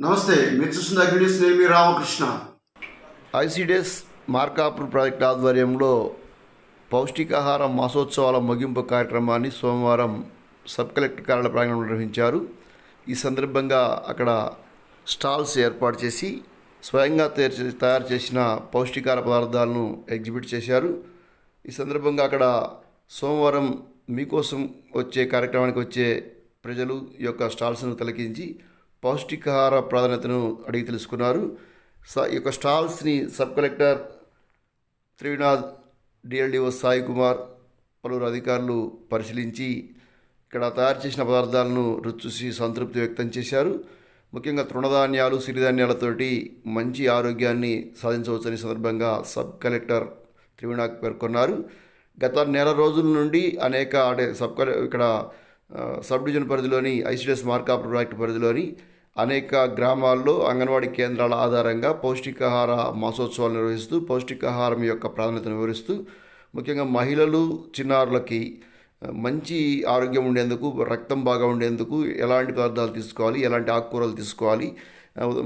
నమస్తే మీరు చూస్తున్న అగ్నిస్ నేను మీ రామకృష్ణ. ఐసిడిఎస్ మార్కాపూర్ ప్రాజెక్ట్ ఆధ్వర్యంలో పౌష్టికాహార మాసోత్సవాల ముగింపు కార్యక్రమాన్ని సోమవారం సబ్ కలెక్టర్ కార్యాలయ ప్రాంగణంలో నిర్వహించారు. ఈ సందర్భంగా అక్కడ స్టాల్స్ ఏర్పాటు చేసి స్వయంగా తయారు చే- తయారు చేసిన పౌష్టికాహార పదార్థాలను ఎగ్జిబిట్ చేశారు. ఈ సందర్భంగా అక్కడ సోమవారం మీకోసం వచ్చే కార్యక్రమానికి వచ్చే ప్రజలు ఈ యొక్క స్టాల్స్ను తొలగించి పౌష్టికాహార ప్రాధాన్యతను అడిగి తెలుసుకున్నారు. స- ఈ యొక్క స్టాల్స్ని sub collector Trivinath DLDO Sai Kumar పలువురు అధికారులు పరిశీలించి ఇక్కడ తయారు చేసిన పదార్థాలను రుచి చూసి సంతృప్తి వ్యక్తం చేశారు. ముఖ్యంగా తృణధాన్యాలు సిరిధాన్యాలతోటి మంచి ఆరోగ్యాన్ని సాధించవచ్చని సందర్భంగా సబ్ కలెక్టర్ త్రివినాథ్ పేర్కొన్నారు. గత నెల రోజుల నుండి అనేక అంటే సబ్ కలె ఇక్కడ సబ్ డివిజన్ పరిధిలోని ఐసిడిఎస్ మార్కాప్ ప్రాజెక్ట్ పరిధిలోని అనేక గ్రామాల్లో అంగన్వాడీ కేంద్రాల ఆధారంగా పౌష్టికాహార మాసోత్సవాలు నిర్వహిస్తూ పౌష్టికాహారం యొక్క ప్రాధాన్యతను వివరిస్తూ ముఖ్యంగా మహిళలు చిన్నారులకి మంచి ఆరోగ్యం ఉండేందుకు రక్తం బాగా ఉండేందుకు ఎలాంటి పదార్థాలు తీసుకోవాలి ఎలాంటి ఆకుకూరలు తీసుకోవాలి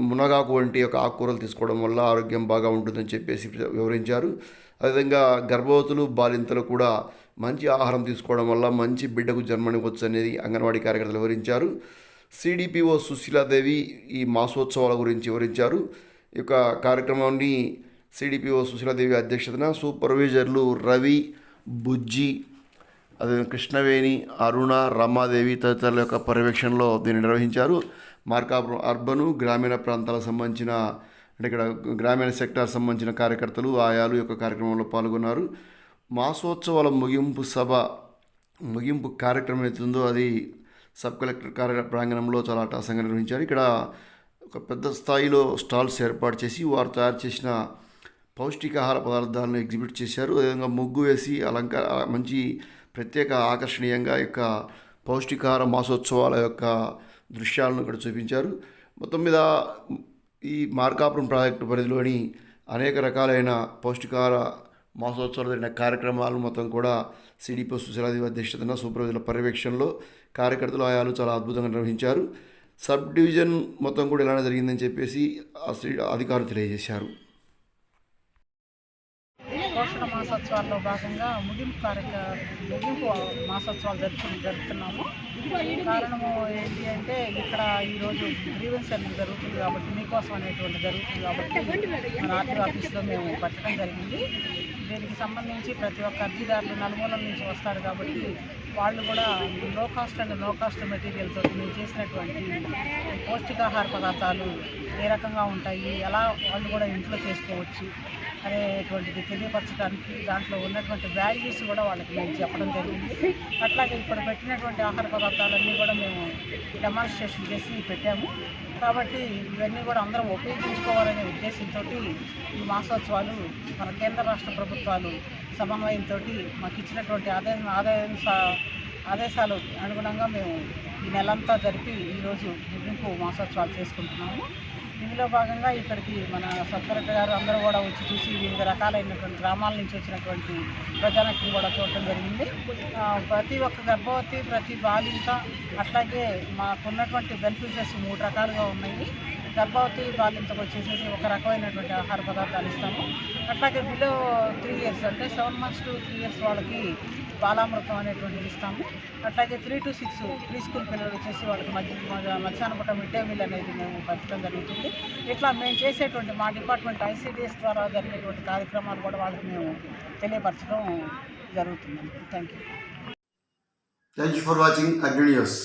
మునగాకు వంటి యొక్క ఆకుకూరలు తీసుకోవడం వల్ల ఆరోగ్యం బాగా ఉంటుందని చెప్పేసి వివరించారు. అదేవిధంగా గర్భవతులు బాలింతలు కూడా మంచి ఆహారం తీసుకోవడం వల్ల మంచి బిడ్డకు జన్మనివ్వచ్చు అనేది అంగన్వాడీ కార్యకర్తలు వివరించారు. సిడిపిఓ సుశీలాదేవి ఈ మాసోత్సవాల గురించి వివరించారు. ఈ యొక్క కార్యక్రమాన్ని సిడిపిఓ సుశీలాదేవి అధ్యక్షతన సూపర్వైజర్లు రవి బుజ్జి అదే కృష్ణవేణి అరుణ రమాదేవి తదితరుల యొక్క పర్యవేక్షణలో దీన్ని నిర్వహించారు. మార్కాపురం అర్బను గ్రామీణ ప్రాంతాలకు సంబంధించిన అంటే ఇక్కడ గ్రామీణ సెక్టార్ సంబంధించిన కార్యకర్తలు ఆయాలు ఈ యొక్క కార్యక్రమంలో పాల్గొన్నారు. మాసోత్సవాల ముగింపు సభ ముగింపు కార్యక్రమం ఏదైతుందో అది సబ్ కలెక్టర్ కార్య ప్రాంగణంలో చాలా అటాసంగా నిర్వహించారు. ఇక్కడ ఒక పెద్ద స్థాయిలో స్టాల్స్ ఏర్పాటు చేసి వారు తయారు చేసిన పౌష్టికాహార పదార్థాలను ఎగ్జిబిట్ చేశారు. అదేవిధంగా ముగ్గు వేసి అలంకార మంచి ప్రత్యేక ఆకర్షణీయంగా యొక్క పౌష్టికాహార మాసోత్సవాల యొక్క దృశ్యాలను ఇక్కడ చూపించారు. మొత్తం మీద ఈ మార్కాపురం ప్రాజెక్టు పరిధిలోని అనేక రకాలైన పౌష్టికాహార మాసోత్సవాలు జరిగిన కార్యక్రమాలు మొత్తం కూడా సిడిపో సుశీలాదేవి అధ్యక్షతన సూపర్వైజర్ల పర్యవేక్షణలో కార్యకర్తలు ఆయాలు చాలా అద్భుతంగా నిర్వహించారు. సబ్ డివిజన్ మొత్తం కూడా ఇలానే జరిగిందని చెప్పేసి ఆ శ్రీ అధికారులు తెలియజేశారు. మాసోత్సవాల్లో భాగంగా ముగింపు కార్యక్ర ముగింపు మాసోత్సవాలు జరుపు జరుపుతున్నాము. కారణము ఏంటి అంటే ఇక్కడ ఈరోజు గ్రీవెన్స్ అనేది జరుగుతుంది కాబట్టి మీకోసం అనేటువంటి జరుగుతుంది కాబట్టి మన ఆర్టీ ఆఫీస్లో మేము పెట్టడం జరిగింది. దీనికి సంబంధించి ప్రతి ఒక్క అర్జీదారులు నలుమూలల నుంచి వస్తారు కాబట్టి వాళ్ళు కూడా low cost and no cost మెటీరియల్తో మేము చేసినటువంటి పౌష్టికాహార పదార్థాలు ఏ రకంగా ఉంటాయి? ఎలా వాళ్ళు కూడా ఇంట్లో చేసుకోవచ్చు? అనేటువంటిది తెలియపరచడానికి దాంట్లో ఉన్నటువంటి వాల్యూస్ కూడా వాళ్ళకి మేము చెప్పడం జరిగింది. అట్లాగే ఇప్పుడు పెట్టినటువంటి ఆహార పదార్థాలన్నీ కూడా మేము డెమాన్స్ట్రేషన్ చేసి పెట్టాము. కాబట్టి ఇవన్నీ కూడా అందరం ఉపయోగించుకోవాలనే ఉద్దేశంతో ఈ మాసోత్సవాలు మన కేంద్ర రాష్ట్ర ప్రభుత్వాలు సమన్వయంతో మాకు ఇచ్చినటువంటి ఆదాయం ఆదాయం సా- ఆదేశాలు అనుగుణంగా మేము ఈ నెలంతా జరిపి ఈరోజు ముగింపు మాసోత్సవాలు చేసుకుంటున్నాము. ఇందులో భాగంగా ఇక్కడికి మన సబ్ కలెక్టర్ గారు అందరూ కూడా వచ్చి చూసి వివిధ రకాలైనటువంటి గ్రామాల నుంచి వచ్చినటువంటి ప్రజానక్యం కూడా చూడటం జరిగింది. ప్రతి ఒక్క గర్భవతి ప్రతి బాలింత అట్లాగే మాకున్నటువంటి బెనిఫిషరీస్ మూడు రకాలుగా ఉన్నాయి. గర్భవతి బాలింతకు వచ్చేసేసి ఒక రకమైనటువంటి ఆహార పదార్థాలు ఇస్తాము. అట్లాగే బిలో త్రీ ఇయర్స్ అంటే seven months to three years వాళ్ళకి బాలామృతం అనేటువంటిది ఇస్తాము. అట్లాగే three to six preschool పిల్లలు వచ్చేసి వాళ్ళకి మధ్య మధ్యాహ్నం పూట మిడ్ డే మీల్ అనేది మేము పంచడం జరుగుతుంది. ఇట్లా మేము చేసేటువంటి మా డిపార్ట్మెంట్ ఐసీడీఎస్ ద్వారా జరిగేటువంటి కార్యక్రమాలు కూడా వాళ్ళకి మేము తెలియపరచడం జరుగుతుందండి. Thank you thank you for watching Agni news